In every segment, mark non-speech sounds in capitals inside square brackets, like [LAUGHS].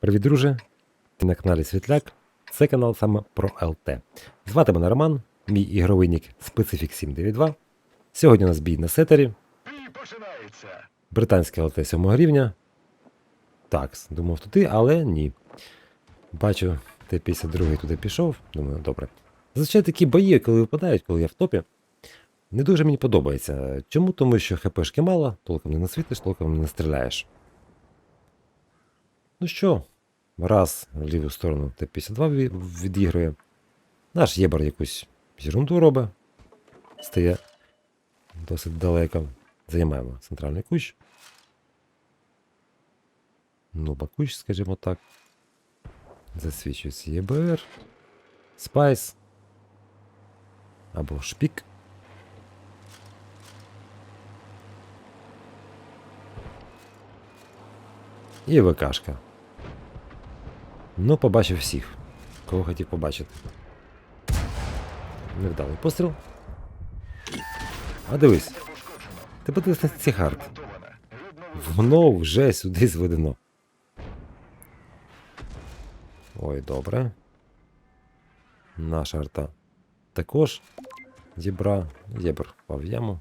Привіт, друже! Ти на каналі Світляк. Це канал саме про ЛТ. Звати мене Роман, мій ігровий нік Specific 792. Сьогодні у нас бій на сетері, британське ЛТ 7 рівня. Так, думав туди, але ні. Бачу, Т-52 туди пішов. Думаю, добре. Зазвичай такі бої, коли випадають, коли я в топі, не дуже мені подобається. Чому? Тому що ХПшки мало, толком не насвітиш, толком не стріляєш. Ну що, раз в ліву сторону Т-52 ві- відігрує. Наш єбар якусь ерунду робить. Стає досить далеко. Займаємо центральний кущ. Ну, бакущ, скажімо так. Засвічується ЄБР. Спайс. Або шпік. І ВКшка. Ну, побачив всіх, кого хотів побачити. Невдалий постріл. А дивись, ти подивись на. Монтована. Видно, Воно вже сюди зведено. Ой, добре. Наша арта також зібра. Єбр впав в яму.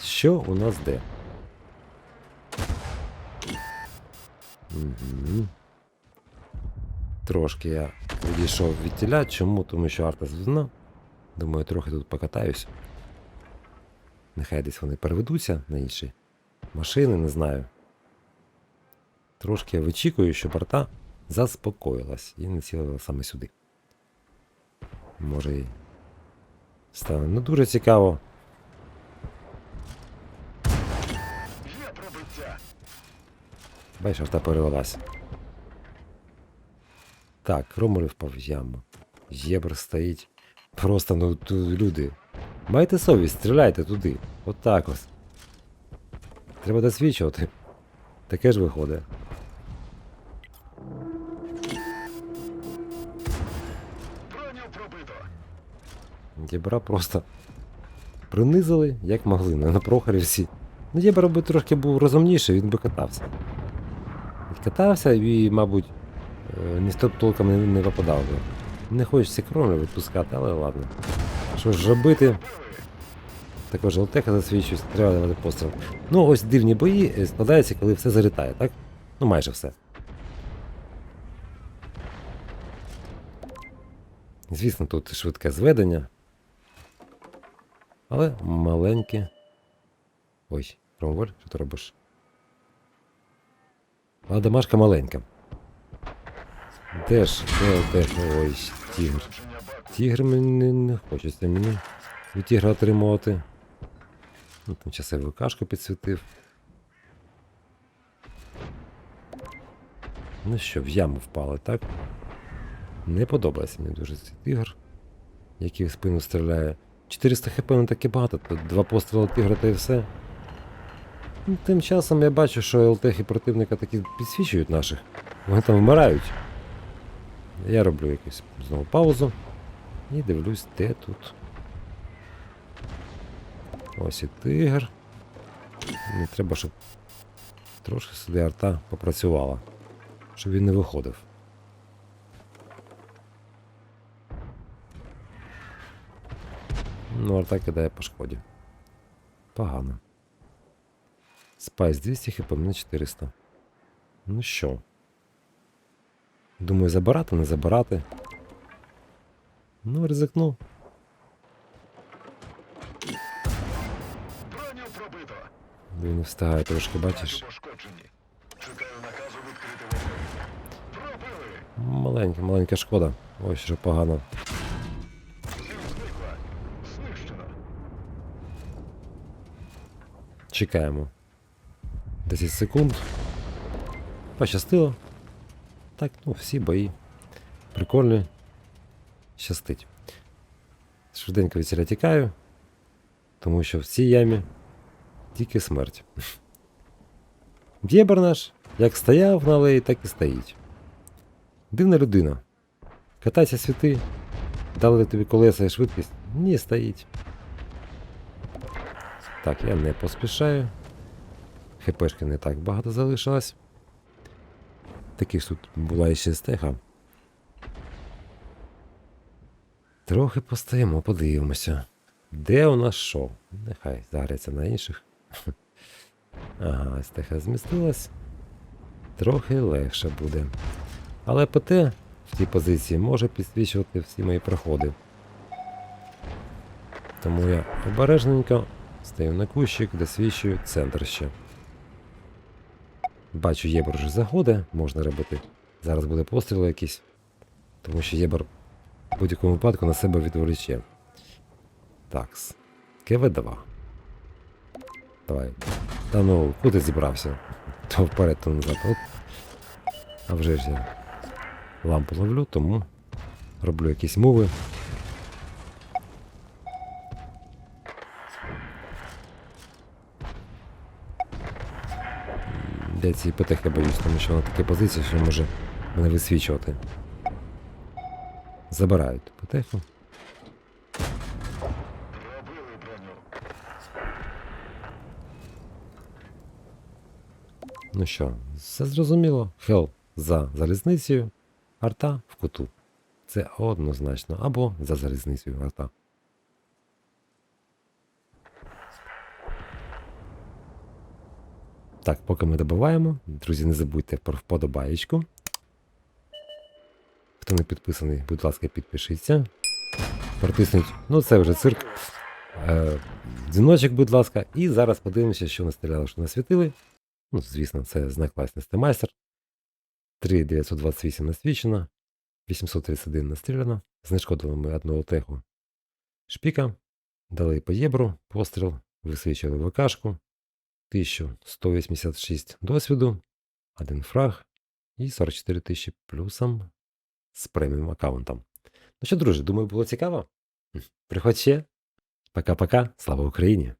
Що у нас де? Угу. Трошки я відійшов від тіля. Чому? Тому що арта зведена. Думаю, трохи тут покатаюсь. Нехай десь вони переведуться на інші машини, не знаю. Трошки я вичікую, щоб арта заспокоїлась і не цілила саме сюди. Може і стане не дуже цікаво. Бачиш, арта перевелась. Так, Ромер впав в яму. Єбр стоїть. Просто ну люди. Майте совість, стріляйте туди. Отак ось. Треба досвідчувати. Таке ж виходить. Єбра просто принизили, як могли, на Прохорівці. Ну, Єбра би трошки був розумніший, він би катався. Катався і, мабуть, е, ні стоп толком не, випадав би. Не хочеться крону відпускати, але ладно. Що ж робити? Також ЛТХ засвідчується, треба давати постріл. Ну, ось дивні бої е, складаються, коли все залітає, так? Ну, майже все. Звісно, тут швидке зведення. Але маленьке. Ой, Ромволь, що ти робиш? А домашка маленька. Де ж? Де, де? Ой, тігр. Тігр мені не хочеться мені від тігра отримувати. Ну, там часову кашку підсвітив. Ну що, в яму впали, так? Не подобається мені дуже цей тигр, який в спину стріляє. 400 хп не таки багато, тут два постріли тигра та і все. Тим часом я бачу, що ЛТХи противника таки підсвічують наших. Вони там вмирають. Я роблю якусь знову паузу. І дивлюсь, де тут. Ось і тигр. Мені треба, щоб трошки сюди арта попрацювала. Щоб він не виходив. Ну, арта кидає по шкоді. Погано. Спайс 200 хп, мене 400. Ну що? Думаю, забирати, не забирати. Ну, ризикну. Броню пробито. Він не встигає трошки, бачиш. Маленька, маленька шкода. Ось що погано. Чекаємо. 10 секунд. Пощастило. Так, ну, всі бої. Прикольні. Щастить. Швиденько від тікаю. Тому що в цій ямі тільки смерть. [LAUGHS] Дєбер наш, як стояв на алеї, так і стоїть. Дивна людина. Катайся світи, дали тобі колеса і швидкість. Ні, стоїть. Так, я не поспішаю. ХПшки не так багато залишилось. Таких тут була іще стеха. Трохи постоїмо, подивимося. Де у нас що? Нехай загряться на інших. [LAUGHS] Ага, стеха змістилась. Трохи легше буде. Але ПТ в цій позиції може підсвічувати всі мої проходи. Тому я обережненько стою на кущик, досвідчую центр ще. Бачу, єбр вже заходить, можна робити. Зараз буде постріл якийсь. Тому що єбр в будь-якому випадку на себе відволіче. Такс. КВ-2. Давай. Та ну, куди зібрався? То вперед, то назад. От. А вже ж я лампу ловлю, тому роблю якісь мови. Для цієї ПТХ я боюсь, тому що вона таке позиція, що може мене висвічувати. Забирають броню. Ну що, все зрозуміло. Хел за залізницею, арта в куту. Це однозначно. Або за залізницею арта. Так, поки ми добиваємо, друзі, не забудьте про вподобаєчку. Хто не підписаний, будь ласка, підпишіться. Протисніть, ну це вже цирк. Е, дзвіночок, будь ласка. І зараз подивимося, що настріляли, що насвітили. Ну, звісно, це знак власності майстер. 3928 насвічено, 831 настріляно. Знешкодили ми одного теху шпіка, дали по єбру, постріл, висвічили ВКшку, 1186 досвіду, один фраг і 44 тисячі плюсом з преміум аккаунтом. Ну що, друзі, думаю, було цікаво. Приходь ще. Пока-пока. Слава Україні!